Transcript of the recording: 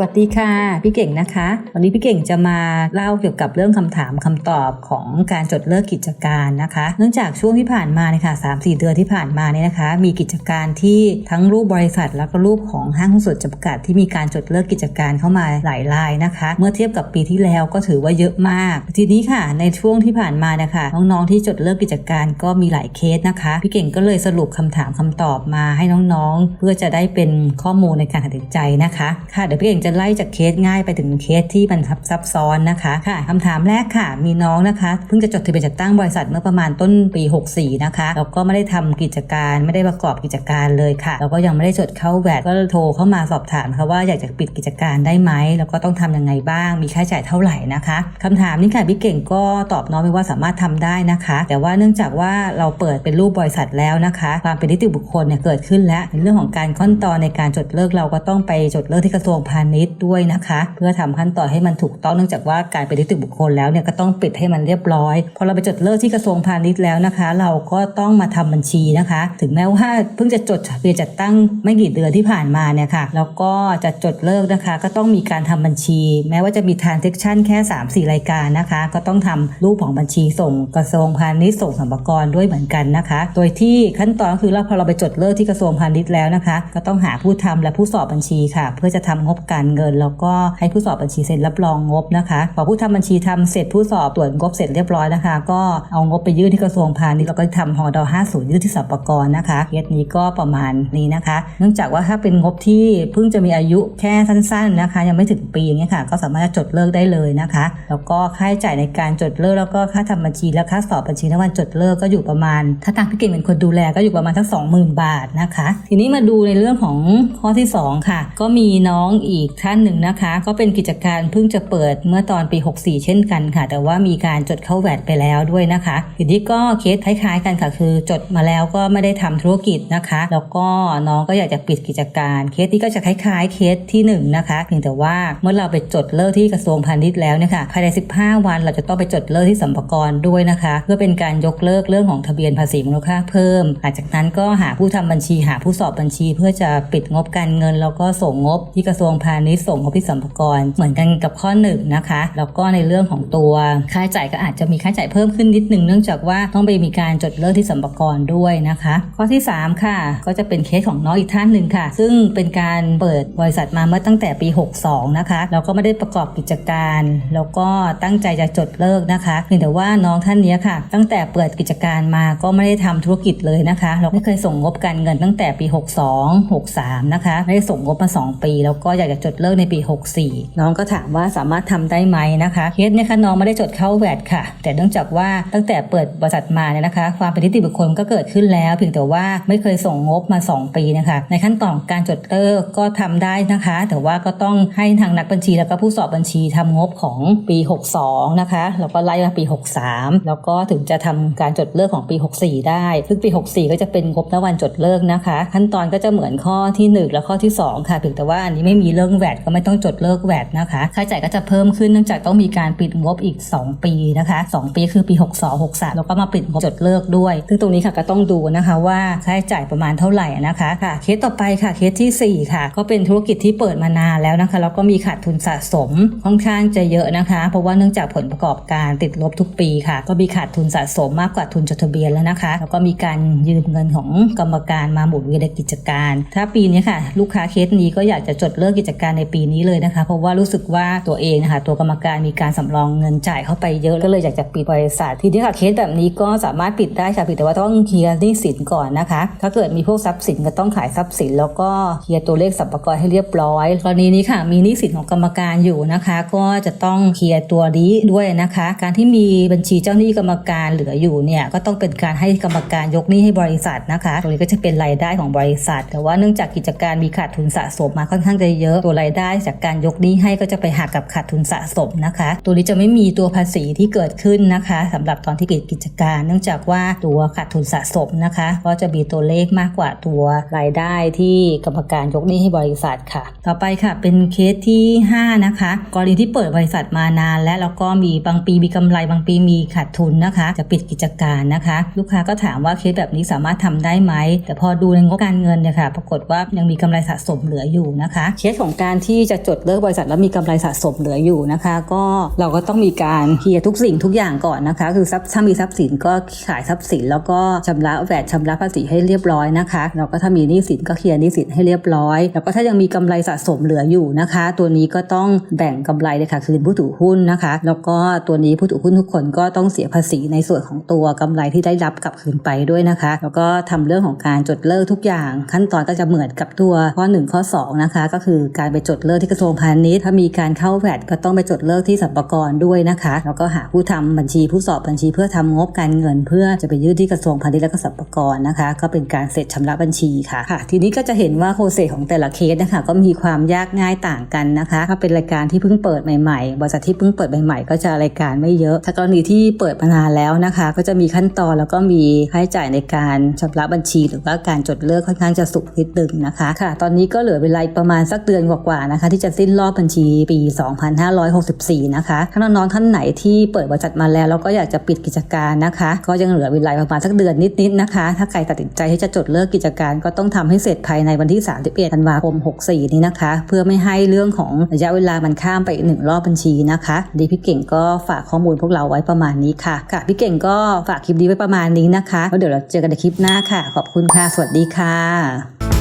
วัสดีค่ะ พี่เก่งนะคะ วันนี้พี่เก่งจะมาเล่าเกี่ยวกับเรื่องคำถามคำตอบของการจดเลิกกิจการนะคะ เนื่องจากช่วงที่ผ่านมาเนี่ยค่ะสามสี่เดือนที่ผ่านมาเนี่ยนะคะ มีกิจการที่ทั้งรูปบริษัท แล้วก็รูปของห้างหุ้นส่วนจำกัดที่มีการจดเลิกกิจการเข้ามาหลายรายนะคะ เมื่อเทียบกับปีที่แล้วก็ถือว่าเยอะมาก ทีนี้ค่ะ ในช่วงที่ผ่านมานะคะน้องๆที่จดเลิกกิจการก็มีหลายเคสนะคะ พี่เก่งก็เลยสรุปคำถามคำตอบมาให้น้องๆ เพื่อจะได้เป็นข้อมูลในการตัดสินใจนะคะ ค่ะเดี๋ยวพี่เก่งจะไล่จากเคสง่ายไปถึงเคสที่มันซับซ้อนนะคะค่ะคำถามแรกค่ะ มีน้องนะคะ เพิ่งจะจดทะเบียนจัดตั้งบริษัทเมื่อประมาณต้นปี 64 นะคะแล้วก็ไม่ได้ทำกิจการไม่ได้ประกอบกิจการเลยค่ะแล้วก็ยังไม่ได้จดเข้าแวดก็โทรเข้ามาสอบถามค่ะว่าอยากจะปิดกิจการได้ไหมแล้วก็ต้องทำยังไงบ้าง มีค่าใช้จ่ายเท่าไหร่นะคะคำถามนี้ค่ะพี่เก่งก็ตอบน้องไปว่าสามารถทำได้นะคะ แต่ว่าเนื่องจากว่าเราเปิดเป็นรูปบริษัทแล้วนะคะ ความเป็นนิติบุคคลเนี่ยเกิดขึ้นแล้วเรื่องของการขั้นตอนในการจดเลิกเราก็ต้องไปจดเลิกที่กระทรวงพาณิชย์ด้วยนะคะ เพื่อทำขั้นตอนให้มันถูกต้องเนื่องจากว่าการเป็นนิติบุคคลแล้วเนี่ยก็ต้องปิดให้มันเรียบร้อยพอเราไปจดเลิกที่กระทรวงพาณิชย์แล้วนะคะ เราก็ต้องมาทำบัญชีนะคะ ถึงแม้ว่าเพิ่งจะจดเบียจัดตั้งไม่กี่เดือนที่ผ่านมาเนี่ยค่ะแล้วก็จะจดเลิกนะคะ ก็ต้องมีการทำบัญชี แม้ว่าจะมี transaction แค่ 3-4 รายการนะคะ ก็ต้องทำรูปของบัญชีส่งกระทรวงพาณิชย์ส่งสรรพากรด้วยเหมือนกันนะคะ โดยที่ขั้นตอนก็คือเราพอเราไปจดเลิกที่กระทรวงพาณิชย์แล้วนะคะ ก็ต้องหาผู้ทำและผู้สอบบัญชีค่ะ เพื่อจะทำงบการเงิน แล้วก็ให้ผู้สอบบัญชีเซ็นรับรองงบนะคะพอผู้ทำบัญชีทำเสร็จผู้สอบตรวจงบเสร็จเรียบร้อยนะคะ ก็เอางบไปยื่นที่กระทรวงพาณิชย์แล้วก็ทำฮอด50ยื่นที่สรรพกรนะคะเคสนี้ก็ประมาณนี้นะคะ เนื่องจากว่าถ้าเป็นงบที่เพิ่งจะมีอายุแค่สั้น ๆนะคะ ยังไม่ถึงปีอย่างเงี้ยค่ะ ก็สามารถจะจดเลิกได้เลยนะคะ แล้วก็ค่าใช้จ่ายในการจดเลิกแล้วก็ค่าทำบัญชีและค่าสอบบัญชีในวันจดเลิกก็อยู่ประมาณ ถ้าทางพี่เก่งเป็นคนดูแลก็อยู่ประมาณทั้ง20,000 บาทนะคะ ทีนี้มาดูในเรื่องของข้อที่ 2 ค่ะ ก็มีน้องอีกท่านหนึ่งนะคะ ก็เป็นกิจการเพิ่งจะเปิดเมื่อตอนปี 64 เช่นกันค่ะ แต่ว่ามีการจดเข้าแวดไปแล้วด้วยนะคะทีนี้ก็เคสคล้ายๆกันค่ะ คือจดมาแล้วก็ไม่ได้ทำธุรกิจนะคะ แล้วก็น้องก็อยากจะปิดกิจการเคสนี้ก็จะคล้ายๆเคสที่1นงนะคะเพียงแต่ว่าเมื่อเราไปจดเลิกที่กระทรวงพาณิชย์แล้วเนี่ยค่ะภายใน 15 วันเราจะต้องไปจดเลิกที่สัมภากรด้วยนะคะ เพื่อเป็นการยกเลิกเรื่องของทะเบียนภาษีมูลค่าเพิ่มหลังจากนั้นก็หาผู้ทำบัญชีหาผู้สอบบัญชี เพื่อจะปิดงบการเงิน แล้วก็ส่งงบที่กระทรวงพาณิชย์ส่งงบที่สัมภกรเหมือนกันกับข้อหนึ่งนะคะแล้วก็ในเรื่องของตัวค่าใช้จ่ายก็อาจจะมีค่าใช้จ่ายเพิ่มขึ้นนิดนึงเนื่องจากว่าต้องไปมีการจดเลิกที่สัมภกรด้วยนะคะ ข้อที่ 3 ค่ะ ก็จะเป็นเคสของน้องอีกท่านหนึ่งค่ะ ซึ่งเป็นการเปิดบริษัทมาเมื่อตั้งแต่ปี 62 นะคะแล้วก็ไม่ได้ประกอบกิจการ แล้วก็ตั้งใจจะจดเลิกนะคะเพียงแต่ว่าน้องท่านนี้ค่ะ ตั้งแต่เปิดกิจการมาก็ไม่ได้ทำธุรกิจเลยนะคะ เราไม่เคยส่งงบการเงินตั้งแต่ปี 62 63 นะคะไม่ได้ส่งงบมา 2 ปี แล้วก็อยากจะจดเลิกในปี 64 น้องก็ถามว่าสามารถทำได้ไหมนะคะเคสเนี่ยค่ะน้องไม่ได้จดเข้าแวดค่ะ แต่เนื่องจากว่าตั้งแต่เปิดบริษัทมาเนี่ยนะคะ ความเป็นนิติบุคคลก็เกิดขึ้นแล้ว เพียงแต่ว่าไม่เคยส่งงบมา 2 ปีนะคะ ในขั้นตอนการจดเลิกก็ทำได้นะคะ แต่ว่าก็ต้องให้ทางนักบัญชีแล้วก็ผู้สอบบัญชีทำงบของปี 62 นะคะแล้วก็ไล่มาปี 63 แล้วก็ถึงจะทำการจดเลิกของปี 64 ได้ซึ่งปี 64 ก็จะเป็นงบณวันจดเลิกนะคะ ขั้นตอนก็จะเหมือนข้อที่ 1 และข้อที่ 2 ค่ะเพียงแต่ว่าอันนี้ไม่มีเรื่องแวดก็ไม่ต้องจดเลิกแวดนะคะค่าใช้จ่ายก็จะเพิ่มขึ้นเนื่องจากต้องมีการปิดงบอีก 2 ปีนะคะ 2 ปีคือปี 62 63 แล้วก็มาปิดงบจดเลิกด้วย ซึ่งตรงนี้ค่ะก็ต้องดูนะคะว่าค่าใช้จ่ายประมาณเท่าไหร่นะคะค่ะเคสต่อไปค่ะเคสที่ 4 ค่ะ ก็เป็นธุรกิจที่เปิดมานานแล้วนะคะแล้วก็มีขาดทุนสะสมค่อนข้างจะเยอะนะคะ เพราะว่าเนื่องจากผลประกอบการติดลบทุกปีค่ะ ก็มีขาดทุนสะสมมากกว่าทุนจดทะเบียนแล้วนะคะ แล้วก็มีการยืมเงินของกรรมการมาหมุนเวียนกิจการ ถ้าปีนี้ค่ะ ลูกค้าเคสนี้ก็อยากจะจดเลิกกิจการในปีนี้เลยนะคะ เพราะว่ารู้สึกว่าตัวเองนะคะตัวกรรมการมีการสำรองเงินจ่ายเข้าไปเยอะก็เลยอยากจะปิดบริษัททีนี้ค่ะเคสแบบนี้ก็สามารถปิดได้ค่ะแต่ว่าต้องเคลียร์หนี้สินก่อนนะคะ ถ้าเกิดมีพวกทรัพย์สินก็ต้องขายทรัพย์สิน แล้วก็เคลียร์ตัวเลขสรรพากรให้เรียบร้อยกรณีนี้ค่ะมีหนี้สินของกรรมการอยู่นะคะ ก็จะต้องเคลียร์ตัวนี้ด้วยนะคะ การที่มีบัญชีเจ้าหนี้กรรมการเหลืออยู่เนี่ยก็ต้องเป็นการให้กรรมการยกหนี้ให้บริษัทนะคะตรงนี้ก็จะเป็นรายได้ของบริษัท แต่ว่าเนื่องจากกิจการมีขาดทุนสะสมมาค่อนข้างจะเยอะตัวรายได้จากการยกหนี้ให้ก็จะไปหักกับขาดทุนสะสมนะคะ ตัวนี้จะไม่มีตัวภาษีที่เกิดขึ้นนะคะสำหรับตอนที่ปิดกิจการ เนื่องจากว่าตัวขาดทุนสะสมนะคะก็จะมีตัวเลขมากกว่าตัวรายได้ที่กรรมการยกหนี้ให้บริษัทค่ะ ต่อไปค่ะเป็นเคสที่ 5 นะคะ กรณีที่เปิดบริษัทมานาน และแล้วก็มีบางปีมีกำไรบางปีมีขาดทุนนะคะ จะปิดกิจการนะคะ ลูกค้าก็ถามว่าเคสแบบนี้สามารถทำได้ไหมแต่พอดูในงบการเงินเนี่ยค่ะ ปรากฏว่ายังมีกำไรสะสมเหลืออยู่นะคะ เคสของการที่จะจดเลิกบริษัทแล้วมีกำไรสะสมเหลืออยู่นะคะ ก็เราก็ต้องมีการเคลียร์ทุกสิ่งทุกอย่างก่อนนะคะ คือทรัพย์ถ้ามีทรัพย์สินก็ขายทรัพย์สิน แล้วก็ชำระแวดชำระภาษีให้เรียบร้อยนะคะแล้วก็ถ้ามีหนี้สินก็เคลียร์หนี้สินให้เรียบร้อย แล้วก็ถ้ายังมีกำไรสะสมเหลืออยู่นะคะ ตัวนี้ก็ต้องแบ่งกำไรเลยค่ะคืนผู้ถือหุ้นนะคะ แล้วก็ตัวนี้ผู้ถือหุ้นทุกคนก็ต้องเสียภาษีในส่วนของตัวกำไรที่ได้รับกลับคืนไปด้วยนะคะ แล้วก็ทำเรื่องของการจดเลิกทุกอย่าง ขั้นตอนก็จะเหมือนกับตัวข้อ 1 ข้อ2นะคะก็คือการไปจดเลิกที่กระทรวงพาณิชย์ถ้ามีการเข้าแวดก็ต้องไปจดเลิกที่สรรพากรด้วยนะคะ แล้วก็หาผู้ทำบัญชีผู้สอบบัญชีเพื่อทำงบการเงิน เพื่อจะไปยื่นที่กระทรวงพาณิชย์และก็สรรพากรนะคะ ก็เป็นการเสร็จชำระบัญชีค่ะค่ะ ทีนี้ก็จะเห็นว่าโคเซของแต่ละเคสนะคะก็มีความยากง่ายต่างกันนะคะ ถ้าเป็นรายการที่เพิ่งเปิดใหม่ๆบริษัทที่เพิ่งเปิดใหม่ๆก็จะรายการไม่เยอะ ถ้ากรณีที่เปิดมานานแล้วนะคะ ก็จะมีขั้นตอนแล้วก็มีค่าใช้จ่ายในการชำระบัญชี หรือว่าการจดเลิกค่อนข้างจะสูงนิดนึงนะคะค่ะ ตอนนี้ก็เหลือเวลาประมาณสักเดือนกว่าๆนะคะ ที่จะสิ้นรอบบัญชีปี 2564 นะคะถ้าน้องๆท่านไหนที่เปิดบริษัทมาแล้วแล้วก็อยากจะปิดกิจการนะคะ ก็ยังเหลือเวลาประมาณสักเดือนนิดๆนะคะ ถ้าใครตัดสินใจที่จะจดเลิกกิจการก็ต้องทำให้เสร็จภายในวันที่ 31 ธันวาคม 64 นี้นะคะ เพื่อไม่ให้เรื่องของระยะเวลามันข้ามไปหนึ่งรอบบัญชีนะคะดีพี่เก่งก็ฝากข้อมูลพวกเราไว้ประมาณนี้ค่ะค่ะพี่เก่งก็ฝากคลิปนี้ไว้ประมาณนี้นะคะแล้วเดี๋ยวเราเจอกันในคลิปหน้าค่ะ ขอบคุณค่ะ สวัสดีค่ะ